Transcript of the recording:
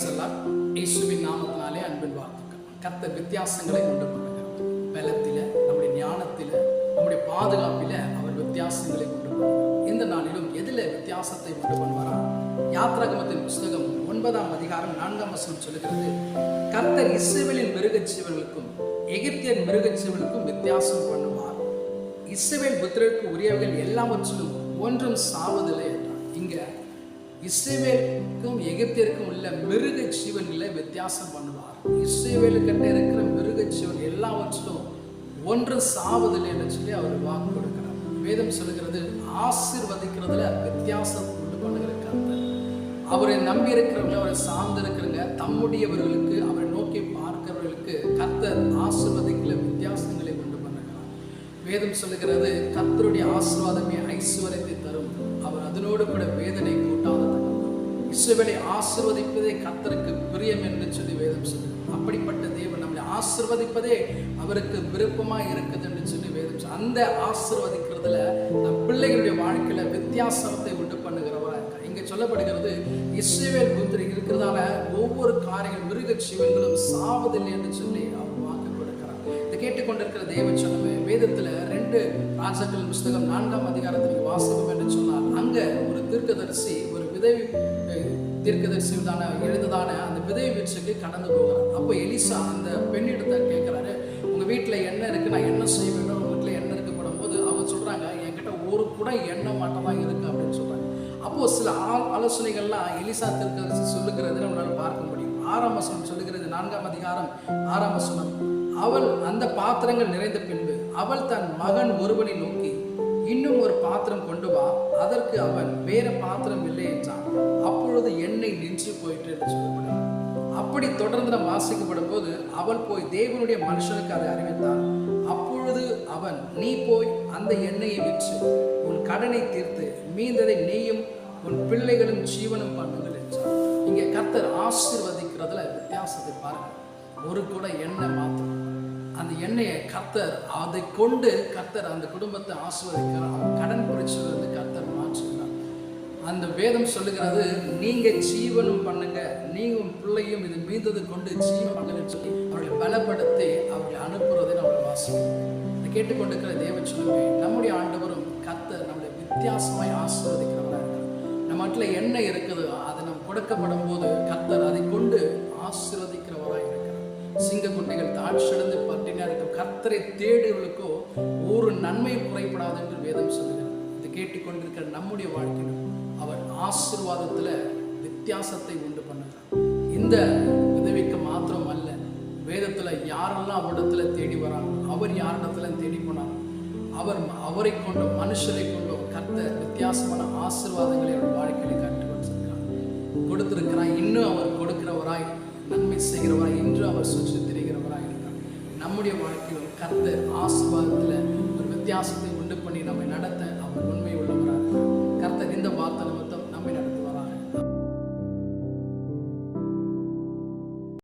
Price இயேசுவின் நாமத்தினாலே அன்பின் வாழ்த்துக்கள். கத்த வித்தியாசங்களை உண்டு பண்ணுகிறார். பலத்தில் நம்முடைய ஞானத்தில் நம்முடைய பாதுகாப்பில் அவர் வித்தியாசங்களை உண்டு பண்ணுவார். இந்த நாளிலும் எதில் வித்தியாசத்தை உண்டு பண்ணுவாரா யாத்ராகமத்தின் புஸ்தகம் ஒன்பதாம் அதிகாரம் நான்காம் வசனம் சொல்லுகிறது கர்த்தர் இஸ்ரவேலின் மிருகச்சீவர்களுக்கும் எகிப்தியன் மிருகச் வித்தியாசம் பண்ணுவார். இஸ்ரவேல் புத்திரருக்கு உரியவர்கள் எல்லாவற்றிலும் ஒன்றும் சாவதில்லை என்றார். இங்கே இஸ்ரேவேலுக்கும் எகிப்தியருக்கும் உள்ள மிருக ஜீவன்களை வித்தியாசம் பண்ணுவார். இஸ்ரேவேலுக்கிட்ட இருக்கிற மிருக ஜீவன் எல்லாவற்றிலும் ஒன்று சாவதில்லை என்று சொல்லி அவர் வாக்கு கொடுக்கிறார். வேதம் சொல்லுகிறது ஆசிர்வதிக்கிறதுல வித்தியாசம் உண்டு பண்ணுகிற கர்த்தர் அவரை நம்பி இருக்கிறவங்க அவரை சார்ந்து இருக்கிறவங்க தம்முடையவர்களுக்கு அவரை நோக்கி பார்க்கிறவர்களுக்கு கர்த்தர் ஆசீர்வதிக்கல வித்தியாசங்களை உண்டு பண்ணுகிறார். வேதம் சொல்லுகிறது கர்த்தருடைய ஆசிர்வாதமே ஐஸ்வர்யத்தை தரும். அவர் அதனோடு கூட வேதனை இஸ்ரவேலை ஆசிர்வதிப்பதே கத்தருக்கு பிரியம் என்று சொல்லி வேதம் சொல்லுது. அப்படிப்பட்ட தேவன் நம்மளை ஆசிர்வதிப்பதே அவருக்கு விருப்பமாக இருக்குது என்று சொல்லி வேதம் அந்த ஆசிர்வதிக்கிறதுல நம் பிள்ளைகளுடைய வாழ்க்கையில வித்தியாசத்தை உண்டு பண்ணுகிறவராக இருக்கார் இங்க சொல்லப்படுகிறது இஸ்ரேவேல் புத்திரி இருக்கிறதால ஒவ்வொரு காரியங்கள் மிருக சிவன்களும் சாவதில்லை என்று சொல்லி அவர் வாக்கு கொடுக்கிறார். இதை கேட்டுக்கொண்டிருக்கிற தேவ சொல்லுமே வேதத்துல ரெண்டு ராஜாக்கள் புஸ்தகம் நான்காம் அதிகாரத்தில் வாசகம் என்று சொன்னார் அங்க ஒரு தீர்க்கதரிசி ஒரு விதை அஹ், தீர்க்கதரிசி தான எழுதுதான அந்த விதை வீச்சுக்கு கடந்து போகிறார். அப்போ எலிசா அந்த பெண்ணிடத்தை கேட்குறாரு உங்கள் வீட்டில் என்ன இருக்குது நான் என்ன செய்ய வேண்டும். வீட்டில் வீட்டுல என்ன இருக்கப்படும் போது அவங்க சொல்றாங்க என்கிட்ட ஒரு கூட எண்ணெய் மட்டும் தான் இருக்கு அப்படின்னு சொல்கிறாங்க அப்போது சில ஆ- ஆலோசனைகள்லாம் எலிசா தீர்க்கதரிசி சொல்லுகிறது நம்மளால் பார்க்க முடியும். ஆறாம் வசனம் சொல்லுகிறது நான்காம் அதிகாரம் ஆறாம் வசனம். அவள் அந்த பாத்திரங்கள் நிறைந்த பின்பு அவள் தன் மகன் ஒருவனை நோக்கி இன்னும் ஒரு பாத்திரம் கொண்டு வா. அதற்கு அவன் வேற பாத்திரம் இல்லை என்றான். அப்பொழுது எண்ணெய் நின்று போயிட்டு என்று சொல்லப்படுகிறது அப்படி தொடர்ந்து நம்ம வாசிக்கப்படும் போது அவன் போய் தேவனுடைய மனுஷனுக்கு அதை அறிவித்தான் அப்பொழுது அவன் நீ போய் அந்த எண்ணெயை விற்று உன் கடனை தீர்த்து மீந்ததை நீயும் உன் பிள்ளைகளும் ஜீவனும் பண்ணுங்கள் என்றான். இங்கே கர்த்தர் ஆசிர்வதிக்கிறதுல வித்தியாசத்தை பாருங்க. ஒரு கூட எண்ணெய் மாத்திரம். அந்த எண்ணெயை கத்தர் அதை கொண்டு கத்தர் அந்த குடும்பத்தை ஆசிர்வதிக்கிறார். அவன் கடன் பிரச்சனை கத்தர் மாற்றுகிறார். அந்த வேதம் சொல்லுகிறது நீங்க ஜீவனம் பண்ணுங்க. நீங்க பிள்ளையும் இது மீந்தது கொண்டு ஜீவன் பண்ணுங்கன்னு சொல்லி அவர்களை பலப்படுத்தி அவர்களை அனுப்புறதை நம்மளை வாசிக்கிறோம் இதை கேட்டுக்கொண்டிருக்கிற தேவ சொல்லுமே நம்முடைய ஆண்டவரும் கத்தர் நம்மளை வித்தியாசமாய் ஆசீர்வதிக்கிறவராக இருக்கிறார். நம்ம என்ன இருக்குது அதை நம்ம கொடுக்கப்படும் போது கத்தர் அதை கொண்டு ஆசீர்வதிக்கிறவராக சிங்க தாழ்ச்சியடைந்து பட்டினா இருக்கும் கர்த்தரை தேடுகளுக்கோ ஒரு நன்மை குறைப்படாது என்று வேதம் சொல்லுகிறது. இதை கேட்டுக்கொண்டிருக்கிற நம்முடைய வாழ்க்கையில் அவர் ஆசீர்வாதத்துல வித்தியாசத்தை உண்டு பண்ணுகிறார் இந்த உதவிக்கு மாத்திரம் அல்ல வேதத்துல யாரெல்லாம் அவரிடத்துல தேடி வராங்க அவர் யாரிடத்துல தேடி போனார் அவர் அவரை கொண்டோ மனுஷரை கொண்டோ கர்த்த வித்தியாசமான ஆசிர்வாதங்களை அவர் அவர் சுற்றித்திரிக்கிறவராக நம்முடைய வாழ்க்கையில் கர்த்தர் ஆசிர்வாதத்தில் ஒரு வித்தியாசத்தை உண்டு பண்ணி நம்மை நடத்த அவர் உண்மை உள்ள